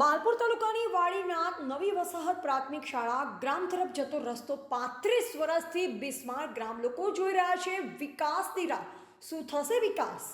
માલપુર તાલુકાની વાડીનાથ નવી વસાહત પ્રાથમિક શાળા ગ્રામ તરફ જતો રસ્તો પાંત્રીસ વર્ષથી બિસ્માર ગ્રામ લોકો જોઈ રહ્યા છે. વિકાસની રાહ. શું થશે વિકાસ?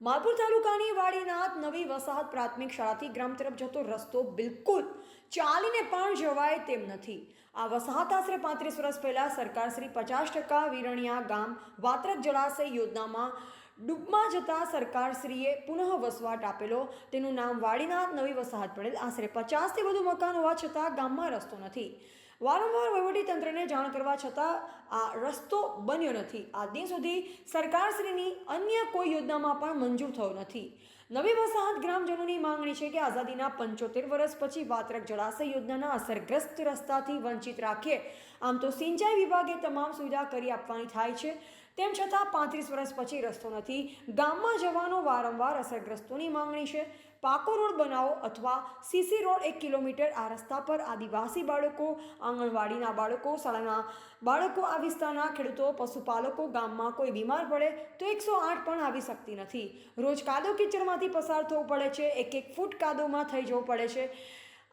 માલપુર તાલુકાની વાડીનાથ નવી વસાહત પ્રાથમિક શાળાથી ગ્રામ તરફ જતો રસ્તો બિલકુલ ચાલીને પણ જવાય તેમ નથી. આ વસાહત આશરે પાંત્રીસ વર્ષ પહેલાં સરકારશ્રી પચાસ ટકા વિરણિયા ગામ વાત્રક જળાશય યોજનામાં ડૂબમાં જતા સરકારશ્રીએ પુનઃ વસવાટ આપેલો. તેનું નામ વાડીનાથ નવી વસાહત પડેલ. આશરે પચાસથી વધુ મકાન હોવા છતાં ગામમાં રસ્તો નથી. વારંવાર તંત્રને જાણ કરવા છતાં આ રસ્તો બન્યો નથી. આ દિન સુધી સરકારશ્રીની અન્ય કોઈ યોજનામાં પણ મંજૂર થયો નથી. નવી વસાહત ગ્રામજનોની માંગણી છે કે આઝાદીના પંચોતેર વર્ષ પછી વાત્રક જળાશય યોજનાના અસરગ્રસ્ત રસ્તાથી વંચિત રાખીએ આમ તો સિંચાઈ વિભાગે તમામ સુવિધા કરી આપવાની થાય છે. તેમ છતાં પાંત્રીસ વર્ષ પછી રસ્તો નથી. ગામમાં જવાનો વારંવાર અસરગ્રસ્તોની માંગણી છે. પાકો રોડ બનાવો અથવા સીસી રોડ એક કિલોમીટર આ રસ્તા પર આદિવાસી બાળકો, આંગણવાડીના બાળકો, શાળાના બાળકો આ વિસ્તારના ખેડૂતો, પશુપાલકો ગામમાં કોઈ બીમાર પડે તો એકસો આઠ પણ આવી શકતી નથી. રોજ કાદો કિચડમાંથી પસાર થવું પડે છે. એક એક ફૂટ કાદોમાં થઈ જવું પડે છે.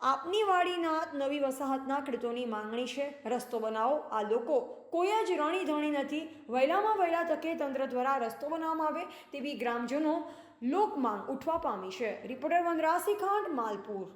આપની વાડીના નવી વસાહતના ખેડૂતોની માંગણી છે. રસ્તો બનાવો. આ લોકો કોઈ જ રણી ધણી નથી. વહેલામાં વહેલા તકે તંત્ર દ્વારા રસ્તો બનાવવામાં આવે તેવી ગ્રામજનો લોકમાંગ ઉઠવા પામી છે. રિપોર્ટર વનરાસી ખાંડ માલપુર.